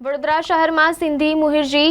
વડોદરા શહેરમાં સિંધી મુહિરજી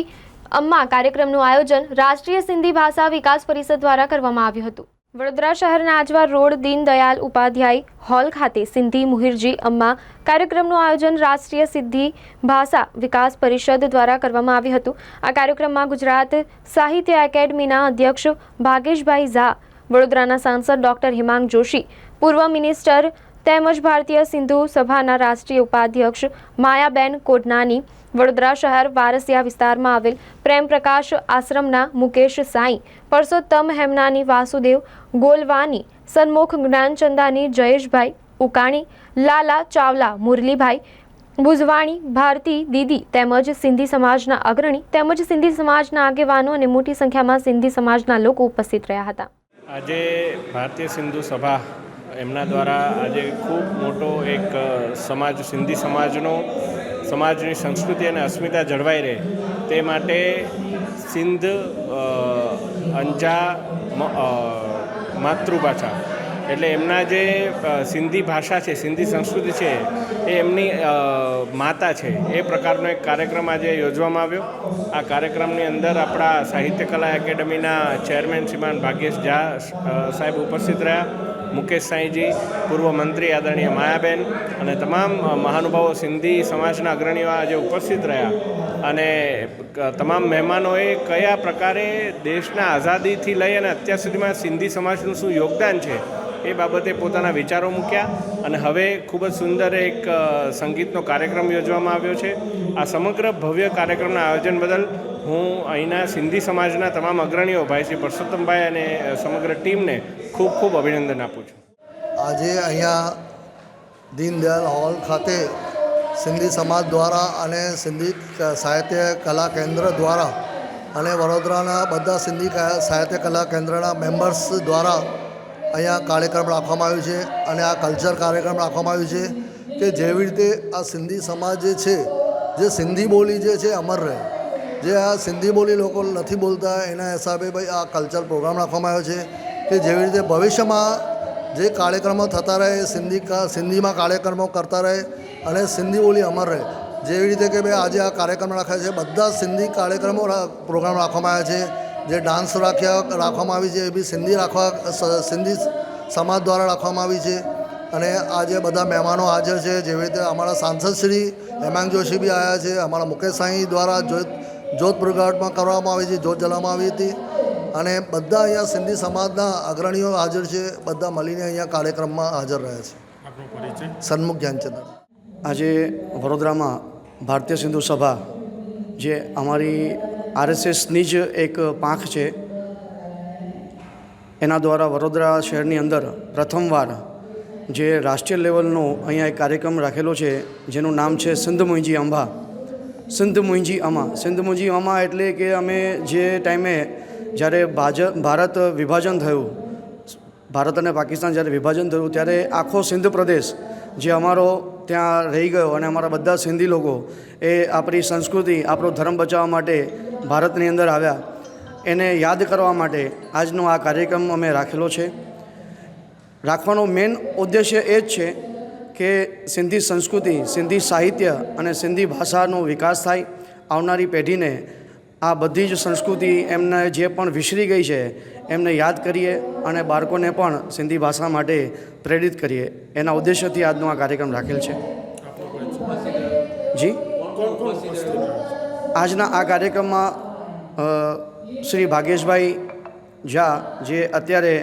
અમ્મા કાર્યક્રમનું આયોજન રાષ્ટ્રીય સિંધી ભાષા વિકાસ પરિષદ દ્વારા કરવામાં આવ્યું હતું. વડોદરા શહેરના આજવા રોડ દીનદયાલ ઉપાધ્યાય હોલ ખાતે સિંધી મુહિરજી અમ્મા કાર્યક્રમનું આયોજન રાષ્ટ્રીય સિંધી ભાષા વિકાસ પરિષદ દ્વારા કરવામાં આવ્યું હતું. આ કાર્યક્રમમાં ગુજરાત સાહિત્ય એકેડમીના અધ્યક્ષ ભાગેશભાઈ ઝા, વડોદરાના સાંસદ ડોક્ટર હિમાંગ જોશી, પૂર્વ મિનિસ્ટર તેમજ ભારતીય સિંધુ સભાના રાષ્ટ્રીય ઉપાધ્યક્ષ માયાબેન કોડનાની વડોદરા શહેર વારસિયા વિસ્તારમાં આવેલ પ્રેમ પ્રકાશ આશ્રમના મુકેશ સાંઈ, પરસોત્તમ હેમનાની વાસુદેવ ગોલવાની, સન્મુખ જ્ઞાનચંદાની જયેશભાઈ ઉકાણી, લાલા ચાવલા મુરલીભાઈ ભુજવાણી, ભારતી દીદી તેમજ સિંધી સમાજના અગ્રણી તેમજ સિંધી સમાજના આગેવાનો અને મોટી સંખ્યામાં સિંધી સમાજના લોકો ઉપસ્થિત રહ્યા હતા. આજે ભારતીય સિંધુ સભા એમના દ્વારા આજે ખૂબ મોટો એક સમાજ, સિંધી સમાજનો સમાજની સંસ્કૃતિ અને અસ્મિતા જળવાઈ રહે. તે માટે સિંધ અંજા માતૃભાષા એટલે એમના જે સિંધી ભાષા છે, સિંધી સંસ્કૃતિ છે, એ એમની માતા છે. એ પ્રકારનો એક કાર્યક્રમ આજે યોજવામાં આવ્યો. આ કાર્યક્રમની અંદર આપણા સાહિત્ય કલા એકેડમીના ચેરમેન શ્રીમાન ભાગ્યેશ ઝા સાહેબ ઉપસ્થિત રહ્યા. મુકેશ સાંઈજી, પૂર્વ મંત્રી આદરણીય માયાબેન અને તમામ મહાનુભાવો સિંધી સમાજના અગ્રણીઓ આજે ઉપસ્થિત રહ્યા. અને તમામ મહેમાનોએ કયા પ્રકારે દેશના આઝાદીથી લઈ અને અત્યાર સુધીમાં સિંધી સમાજનું શું યોગદાન છે એ બાબતે પોતાના વિચારો મૂક્યા અને હવે ખૂબ જ સુંદર એક સંગીતનો કાર્યક્રમ યોજવામાં આવ્યો છે. આ સમગ્ર ભવ્ય કાર્યક્રમના આયોજન બદલ હું અહીંના સિંધી સમાજના તમામ અગ્રણીઓ, ભાઈ શ્રી પરસોત્તમભાઈ અને સમગ્ર ટીમને ખૂબ ખૂબ અભિનંદન આપું છું. આજે અહીંયા દીનદયાલ હોલ ખાતે સિંધી સમાજ દ્વારા અને સિંધી સાહિત્ય કલા કેન્દ્ર દ્વારા અને વડોદરાના બધા સિંધી સાહિત્ય કલા કેન્દ્રના મેમ્બર્સ દ્વારા અહીંયા કાર્યક્રમ રાખવામાં આવ્યો છે અને આ કલ્ચર કાર્યક્રમ રાખવામાં આવ્યો છે કે જેવી રીતે આ સિંધી સમાજ જે છે, જે સિંધી બોલી જે છે, અમર રહે. જે આ સિંધી બોલી લોકો નથી બોલતા, એના હિસાબે ભાઈ આ કલ્ચર પ્રોગ્રામ રાખવામાં આવ્યો છે કે જેવી રીતે ભવિષ્યમાં જે કાર્યક્રમો થતા રહે, સિંધી સિંધીમાં કાર્યક્રમો કરતા રહે અને સિંધી બોલી અમર રહે. જેવી રીતે કે ભાઈ આજે આ કાર્યક્રમ રાખ્યા છે, બધા સિંધી કાર્યક્રમો પ્રોગ્રામ રાખવામાં આવ્યા છે. જે ડાન્સ રાખ્યા રાખવામાં આવી છે એ બી સિંધી રાખવા સિંધી સમાજ દ્વારા રાખવામાં આવી છે. અને આજે બધા મહેમાનો હાજર છે જેવી રીતે અમારા સાંસદ શ્રી હેમાંગ જોશી બી આવ્યા છે અમારા મુકેશ સાંઈ દ્વારા જોત જોત પ્રગટમાં કરવામાં આવી છે જોત જલાવવામાં આવી હતી. અને બધા અહીંયા સિંધી સમાજના અગ્રણીઓ હાજર છે બધા મળીને અહીંયા કાર્યક્રમમાં હાજર રહ્યા છે. સન્મુખ ધ્યાનચંદ્ર આજે વડોદરામાં ભારતીય સિંધુ સભા જે અમારી આરએસએસની જ એક પાંખ છે. એના દ્વારા વડોદરા શહેરની અંદર પ્રથમવાર જે રાષ્ટ્રીય લેવલનો અહીંયા એક કાર્યક્રમ રાખેલો છે, જેનું નામ છે સિંધ મુંજી અંબા સિંધ મુંજી અમા સિંધ મુંજી અમા એટલે કે અમે જે ટાઈમે જ્યારે ભાજ ભારત વિભાજન થયું, ભારત અને પાકિસ્તાન જ્યારે વિભાજન થયું, ત્યારે આખો સિંધ પ્રદેશ જે અમારો ત્યાં રહી ગયો અને અમારા બધા સિંધી લોકો એ આપણી સંસ્કૃતિ, આપણો ધર્મ બચાવવા માટે ભારતની અંદર આવ્યા. એને યાદ કરવા માટે આજનો આ કાર્યક્રમ અમે રાખેલો છે. રાખવાનો મેઇન ઉદ્દેશ્ય એ જ છે કે સિંધી સંસ્કૃતિ, સિંધી સાહિત્ય અને સિંધી ભાષાનો વિકાસ થાય. આવનારી પેઢીને આ બધી જ સંસ્કૃતિ એમને જે પણ વિસરી ગઈ છે, એમને યાદ કરીએ અને બાળકોને પણ સિંધી ભાષા માટે પ્રેરિત કરીએ. એના ઉદ્દેશ્યથી આજનો આ કાર્યક્રમ રાખેલ છે. જી? આજના આ કાર્યક્રમમાં શ્રી ભાગેશભાઈ ઝા, જે અત્યારે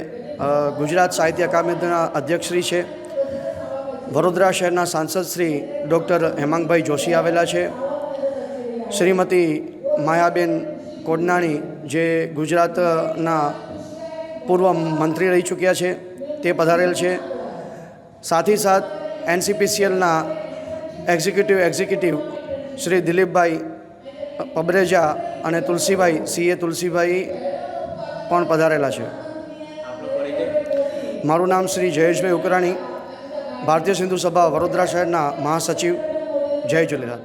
ગુજરાત સાહિત્ય અકાદમીના અધ્યક્ષશ્રી છે, વડોદરા શહેરના સાંસદ શ્રી ડૉક્ટર હેમાંગભાઈ જોશી આવેલા છે, શ્રીમતી માયાબેન કોડનાણી જે ગુજરાતના પૂર્વ મંત્રી રહી ચૂક્યા છે, તે પધારેલ છે. સાથે સાથ એનસીપીસીએલના એક્ઝિક્યુટિવ એક્ઝિક્યુટિવ શ્રી દિલીપભાઈ પબરેજા અને તુલસીભાઈ, સીએ તુલસીભાઈ પણ પધારેલા છે. મારું નામ શ્રી જયેશભાઈ ઉકરાણી, ભારતીય સિંધુ સભા વડોદરા શહેરના મહાસચિવ જય ઝૂલેલાલ